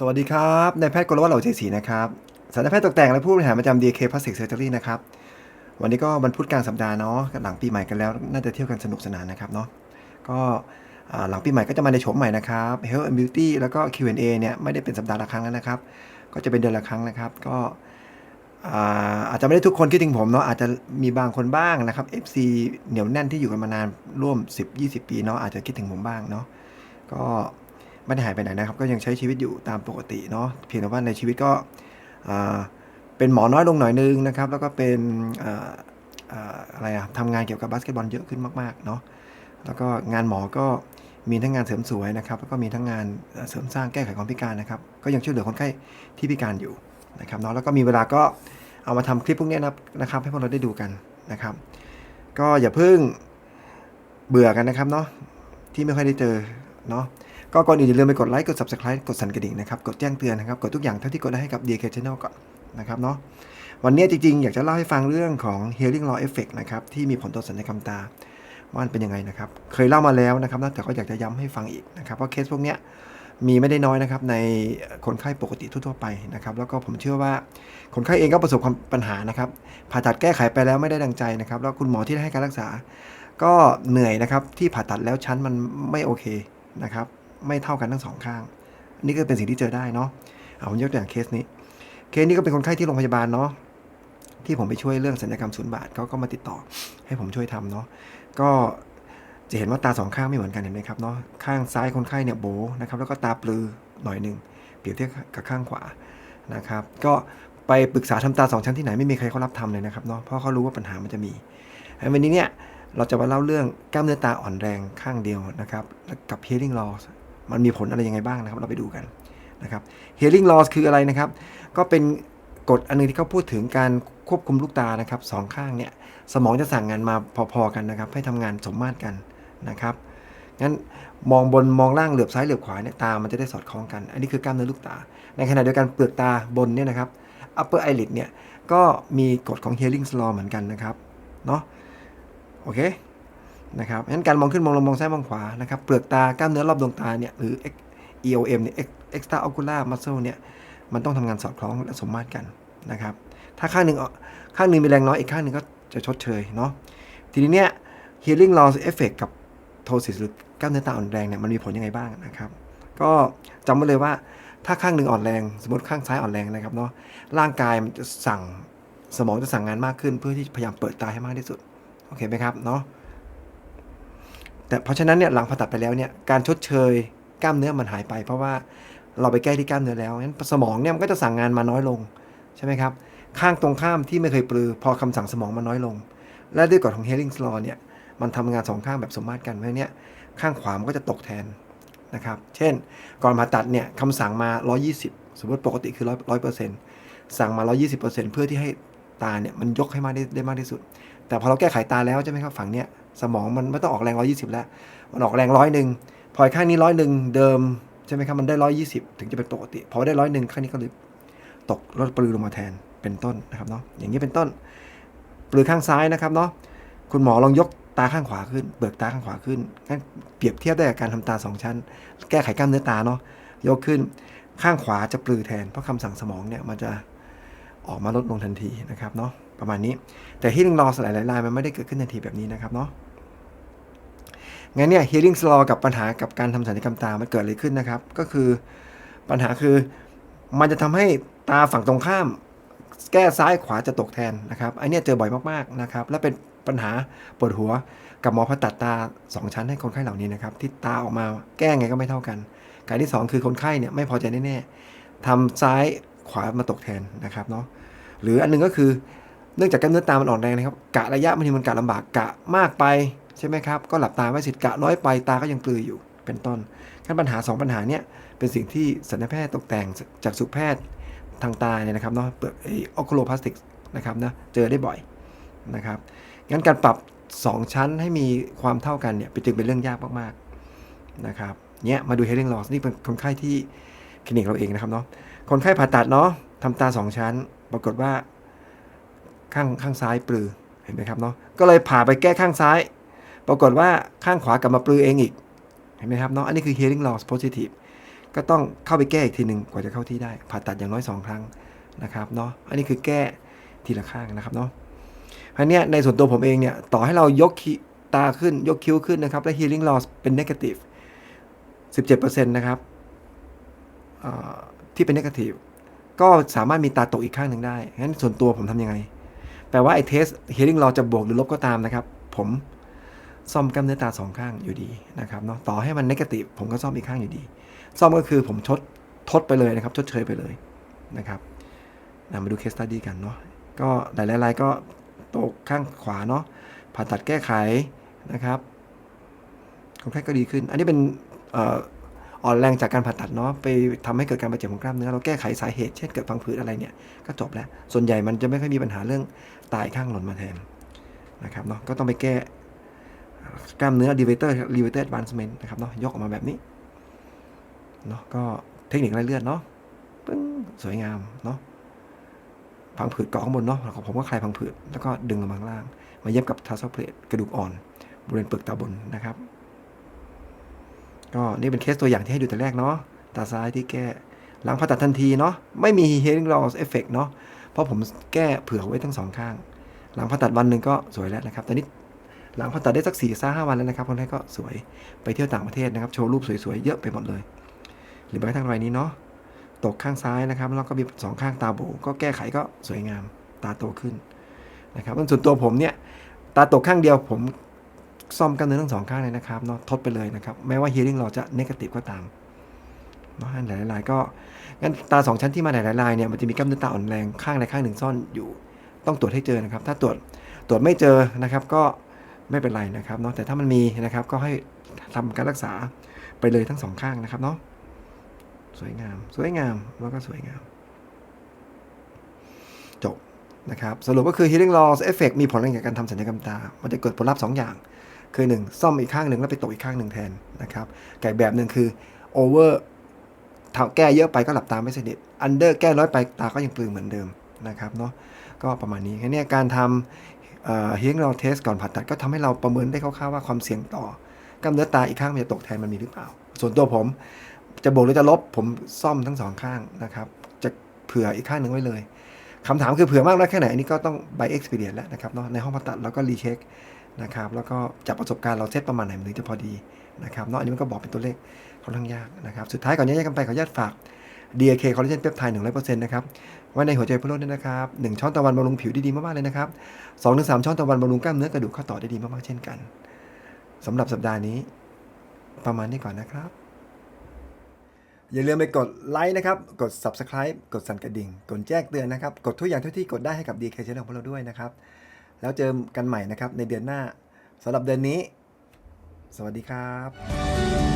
สวัสดีครับนายแพทย์กรวัตรเหล่าใจศรีนะครับสัตวแพทย์ตกแต่งและผู้บริหารประจำ DK Plastic Surgery นะครับ วันนี้ก็วันพุธกลางสัปดาห์เนาะหลังปีใหม่กันแล้ว น่าจะเที่ยวกันสนุกสนานนะครับเนาะ ก็หลังปีใหม่ก็จะมาในโฉมใหม่นะครับ Health and Beauty แล้วก็ Q&A เนี่ยไม่ได้เป็นสัปดาห์ละครั้งแล้วนะครับ ก็จะเป็นเดือนละครั้งนะครับ ก็อาอาจจะไม่ได้ทุกคนคิดถึงผมเนาะ อาจจะมีบางคนบ้างนะครับ FC เหนียวแน่นที่อยู่กันมานานร่วม 10-20 ปีเนาะ อาจจะคิดถึงผมบ้างเนาะ ก็ ไม่ได้หายไปไหนนะครับ ก็ยังใช้ชีวิตอยู่ตามปกติเนาะเพียงแต่ว่าในชีวิตก็เป็นหมอน้อยลงหน่อยนึงนะครับ แล้วก็เป็นออะไรอะทำงานเกี่ยวกับบาสเกตบอลเยอะขึ้นมากๆเนาะแล้วก็งานหมอก็มีทั้งงานเสริมสวยนะครับ แล้วก็มีทั้งงานเสริมสร้างแก้ไขความพิการนะครับ ก็ยังช่วยเหลือคนไข้ที่พิการอยู่นะครับเนาะแล้วก็มีเวลาก็เอามาทำคลิปพวกนี้นะครับ ให้พวกเราได้ดูกันนะครับ ก็อย่าเพิ่งเบื่อกันนะครับเนาะที่ไม่ค่อยได้เจอเนาะ ก็ก่อนอื่นอย่าลืมไปกดไลค์กด subscribe กดสั่นกระดิ่งนะครับ กดแจ้งเตือนนะครับ กดทุกอย่างเท่าที่กดได้ให้กับ DK Channel ก่อนนะครับเนาะวันนี้จริงๆ อยากจะเล่าให้ฟังเรื่องของ hearing loss effect นะครับที่มีผลต่อสัญญกรรมตาว่ามันเป็นยังไงนะครับ เคยเล่ามาแล้วนะครับแต่ก็อยากจะย้ำให้ฟังอีกนะครับว่าะเคสพวกเนี้ยมีไม่ได้น้อยนะครับในคนไข้ปกติทั่วๆไปนะครับ แล้วก็ผมเชื่อว่าคนไข้เองก็ประสบความปัญหานะครับผ่าตัดแก้ไขไปแล้วไม่ได้ดังใจนะครับ แล้วคุณหมอที่ให้การรักษา ก็เหนื่อยนะครับที่ผ่าตัดแล้วชั้นมันไม่โอเคนะครับ ไม่เท่ากันทั้งสองข้าง นี่ก็เป็นสิ่งที่เจอได้เนาะเอาผมยกตัวอย่างเคสนี้ เคสนี้ก็เป็นคนไข้ที่โรงพยาบาลเนาะที่ผมไปช่วยเรื่องศัลยกรรมศูนย์บาทเขาก็มาติดต่อให้ผมช่วยทำเนาะก็จะเห็นว่าตาสองข้างไม่เหมือนกันเห็นไหมครับเนาะข้างซ้ายคนไข้เนี่ยโบนะครับแล้วก็ตาปลือหน่อยหนึ่งเปรียบเทียบกับข้างขวานะครับ ก็ไปปรึกษาทำตาสองชั้นที่ไหนไม่มีใครเขารับทำเลยนะครับเนาะเพราะเขารู้ว่าปัญหามันจะมีวันนี้เนี่ยเราจะมาเล่าเรื่องกล้ามเนื้อตาอ่อนแรงข้างเดียวนะครับแล้วกับ hearing loss มันมีผลอะไรยังไงบ้างนะครับ เราไปดูกันนะครับ hearing loss คืออะไรนะครับ ก็เป็นกฎอันนึงที่เขาพูดถึงการควบคุมลูกตานะครับสองข้างเนี่ยสมองจะสั่งงานมาพอๆกันนะครับ ให้ทำงานสมมาตรกันนะครับงั้นมองบนมองล่างเหลือบซ้ายเหลือบขวาเนี่ยตามันจะได้สอดคล้องกัน อันนี้คือกล้ามเนื้อลูกตา ในขณะเดียวกันเปลือกตาบนเนี่ยนะครับ upper eyelid เนี่ยก็มีกฎของ Hearing law เหมือนกันนะครับเนาะโอเค นะครับงั้นการมองขึ้นมองลงมองซ้ายมองขวานะครับเปลือกตากล้ามเนื้อรอบดวงตาเนี่ยหรือ EOM เนี่ย extra ocular muscle เนี่ยมันต้องทำงานสอดคล้องและสมมาตรกันนะครับ ถ้าข้างหนึ่งข้างหนึ่งมีแรงน้อย อีกข้างหนึ่งก็จะชดเชยเนาะทีนี้เนี่ย hearing loss effect กับ ptosis หรือกล้ามเนื้อตาอ่อนแรงเนี่ยมันมีผลยังไงบ้างนะครับ ก็จำไว้เลยว่าถ้าข้างหนึ่งอ่อนแรง สมมติข้างซ้ายอ่อนแรงนะครับเนาะร่างกายมันจะสั่งสมองจะสั่งงานมากขึ้น เพื่อที่พยายามเปิดตาให้มากที่สุดโอเคไหมครับเนาะ แต่เพราะฉะนั้นเนี่ยหลังผ่าตัดไปแล้วเนี่ยการชดเชยกล้ามเนื้อมันหายไป เพราะว่าเราไปแก้ที่กล้ามเนื้อแล้วงั้นสมองเนี่ยมันก็จะสั่งงานมาน้อยลงใช่ไหมครับข้างตรงข้ามที่ไม่เคยปลือ พอคำสั่งสมองมันน้อยลง และด้วยกฎของ Hearing law เนี่ยมันทำงานสองข้างแบบสมมาตรกันเพราะเนี้ยข้างขวามันก็จะตกแทนนะครับเช่น ก่อนผ่าตัดเนี่ยคำสั่งมา 120 สมมติปกติคือ 100 100%สั่งมา 120%เพื่อที่ให้ตาเนี่ยมันยกให้มากได้ได้มากที่สุด แต่พอเราแก้ไขตาแล้วใช่ไหมครับฝั่งเนี้ย สมองมันไม่ต้องออกแรง120แล้ว มันออกแรงร้อยหนึ่งพออีกข้างนี้ร้อยหนึ่งเดิมใช่ไหมครับมันได้120ถึงจะเป็นปกติพอได้ร้อยหนึ่งข้างนี้ก็เลยตกลดปลือลงมาแทนเป็นต้นนะครับเนาะอย่างนี้เป็นต้นปลือข้างซ้ายนะครับเนาะคุณหมอลองยกตาข้างขวาขึ้น เบิกตาข้างขวาขึ้นงั้นเปรียบเทียบได้กับการทำตาสองชั้น แก้ไขกล้ามเนื้อตาเนาะยกขึ้นข้างขวาจะปลือแทน เพราะคำสั่งสมองเนี่ยมันจะออกมาลดลงทันทีนะครับเนาะประมาณนี้แต่ที่ลิงรอสหลายๆรายมันไม่ได้เกิดขึ้นทันทีแบบนี้นะครับเนาะ งั้นเนี่ย hearing law กับปัญหากับการทำศัลยกรรมตา มันเกิดอะไรขึ้นนะครับ ก็คือปัญหาคือมันจะทำให้ตาฝั่งตรงข้าม แก้ซ้ายขวาจะตกแทนนะครับไอเนี้ยเจอบ่อยมากๆนะครับ และเป็นปัญหาปวดหัวกับหมอผ่าตัดตา 2 ชั้นให้คนไข้เหล่านี้นะครับ ที่ตาออกมาแก้ไงก็ไม่เท่ากัน การที่ 2 คือคนไข้เนี่ยไม่พอใจแน่ๆทำซ้ายขวามาตกแทนนะครับเนาะหรืออันหนึงก็คือเนื่องจากกล้ามเนื้อตามันอ่อนแรงนะครับ กะระยะบางทีมันกะลำบากกะมากไป ใช่ไหมครับ ก็หลับตาไว้สิทธิ์กะน้อยไปตาก็ยังปลืออยู่เป็นต้นขั้นปัญหา 2 ปัญหาเนี่ยเป็นสิ่งที่ศัลยแพทย์ตกแต่งจากสุแพทย์ทางตาเนี่ยนะครับเนาะเปลือกไอออคโลพลาสติกนะครับนะเจอได้บ่อยนะครับงั้นการปรับ 2 ชั้นให้มีความเท่ากันเนี่ยจึงเป็นเรื่องยากมากๆนะครับเนี่ยมาดู hearing loss นี่เป็นคนไข้ที่คลินิกเราเองนะครับเนาะคนไข้ผ่าตัดเนาะทำตา 2 ชั้น ปรากฏว่าข้างข้างซ้ายปลือเห็นไหมครับเนาะก็เลยผ่าไปแก้ข้างซ้าย ปรากฏว่าข้างขวากลับมาปลือเองอีก เห็นไหมครับเนาะ อันนี้คือ hearing loss positive ก็ต้องเข้าไปแก้อีกทีหนึ่งกว่าจะเข้าที่ได้ ผ่าตัดอย่างน้อยสองครั้งนะครับเนาะ อันนี้คือแก้ทีละข้างนะครับเนาะอันเนี้ยในส่วนตัวผมเองเนี่ย ต่อให้เรายกตาขึ้นยกคิ้วขึ้นนะครับ และ healing loss เป็น negative 17%นะครับที่เป็น negative ก็สามารถมีตาตกอีกข้างหนึ่งได้ งั้นส่วนตัวผมทำยังไง แปลว่าไอ้เทส hearing loss จะบวกหรือลบก็ตามนะครับ ผม ซ่อมกล้ามเนื้อตาสองข้างอยู่ดีนะครับเนาะต่อให้มัน negative ผมก็ซ่อมอีกข้างอยู่ดี ซ่อมก็คือผมชดทดไปเลยนะครับ ชดเชยไปเลยนะครับนะมาดูเคสตัดดี้กันเนาะก็หลายรายก็ตกข้างขวาเนาะผ่าตัดแก้ไขนะครับคนไข้ก็ดีขึ้น อันนี้เป็นอ่ออ่อนแรงจากการผ่าตัดเนาะไปทำให้เกิดการบาดเจ็บของกล้ามเนื้อเราแก้ไขสาเหตุเช่นเกิดพังผืดอะไรเนี่ยก็จบแล้ว ส่วนใหญ่มันจะไม่ค่อยมีปัญหาเรื่องตายข้างหล่นมาแทนนะครับเนาะก็ต้องไปแก้ กล้ามเนื้อ levator levator advancement นะครับเนาะยกออกมาแบบนี้เนาะก็เทคนิคไล่เลือดเนาะปึ้งสวยงามเนาะพังผืดเกาะข้างบนเนาะแล้วผมก็คลายพังผืดแล้วก็ดึงลงมาข้างล่าง มาเย็บกับทาร์ซอเพลตกระดูกอ่อน บริเวณเปลือกตาบนนะครับ ก็นี่เป็นเคสตัวอย่างที่ให้ดูแต่แรกเนาะตาซ้ายที่แก้หลังผ่าตัดทันทีเนาะไม่มี hearing loss effect เนาะเพราะผมแก้เผื่อไว้ทั้งสองข้าง หลังผ่าตัดวันหนึ่งก็สวยแล้วนะครับตอนนี้ หลังผ่าตัดได้สักสี่ห้าวันแล้วนะครับคนไข้ก็สวยไปเที่ยวต่างประเทศนะครับ โชว์รูปสวยๆ เยอะไปหมดเลย หรือแม้กระทั่งรายนี้เนาะตกข้างซ้ายนะครับ แล้วก็มีสองข้างตาโบก็แก้ไขก็สวยงามตาโตขึ้นนะครับส่วนตัวผมเนี่ยตาตกข้างเดียวผมซ่อมกล้ามเนื้อทั้งสองข้างเลยนะครับเนาะทดไปเลยนะครับแม้ว่า hearing เราจะ negative ก็ตามเนาะหลายๆรายก็งั้นตาสองชั้นที่มาหลายๆรายเนี่ยมันจะมีกล้ามเนื้อตาอ่อนแรงข้างใดข้างหนึ่งซ่อนอยู่ ต้องตรวจให้เจอนะครับ ถ้าตรวจตรวจไม่เจอนะครับ ก็ ไม่เป็นไรนะครับเนาะแต่ถ้ามันมีนะครับก็ให้ทำการรักษาไปเลยทั้งสองข้างนะครับเนาะสวยงาม สวยงามแล้วก็สวยงาม จบนะครับสรุปก็คือ healing loss effect มีผลอะไรกับการทำศัลยกรรมตา มันจะเกิดผลลัพธ์2อย่าง คือ 1 ซ่อมอีกข้างหนึ่งแล้วไปตกอีกข้างหนึ่งแทนนะครับกับแบบหนึ่งคือ over ถ้าแก้เยอะไปก็หลับตาไม่สนิท under แก้น้อยไปตาก็ยังปลืงเหมือนเดิมนะครับเนาะก็ประมาณนี้แค่นี้การทำ เอ่อ hearing loss test ก่อนผ่าตัดก็ทำให้เราประเมินได้คร่าวๆว่าความเสี่ยงต่อกล้ามเนื้อตาอีกข้างมันจะตกแทนมันมีหรือเปล่า ส่วนตัวผมจะบวกหรือจะลบผมซ่อมทั้งสองข้างนะครับ จะเผื่ออีกข้างหนึ่งไว้เลยคำถามคือเผื่อมากน้อยแค่ไหนอันนี้ก็ต้อง by experience แล้วนะครับเนาะในห้องผ่าตัดเราก็รีเช็คนะครับแล้วก็จากประสบการณ์เราเซตประมาณไหนมันถึงจะพอดีนะครับเนาะอันนี้มันก็บอกเป็นตัวเลขค่อนข้างยากนะครับ สุดท้ายก่อนแยกกันไปขออนุญาตฝาก DAK คอลลาเจนเปปไทด์100%นะครับ ไว้ในหัวใจพื่อโลกด้วยนะครับหนึ่งช้อนตะวันบำรุงผิวได้ดีมากๆเลยนะครับสองถึงสามช้อนตะวันบำรุงกล้ามเนื้อกระดูกข้อต่อได้ดีมากๆเช่นกันสำหรับสัปดาห์นี้ ประมาณนี้ก่อนนะครับ อย่าลืมไปกดไลค์นะครับ กด Subscribe กดสั่นกระดิ่ง กดแจ้งเตือนนะครับ กดทุกอย่างเท่าที่กดได้ให้กับ DK Channel ของเราด้วยนะครับ แล้วเจอกันใหม่นะครับในเดือนหน้าสำหรับเดือนนี้ สวัสดีครับ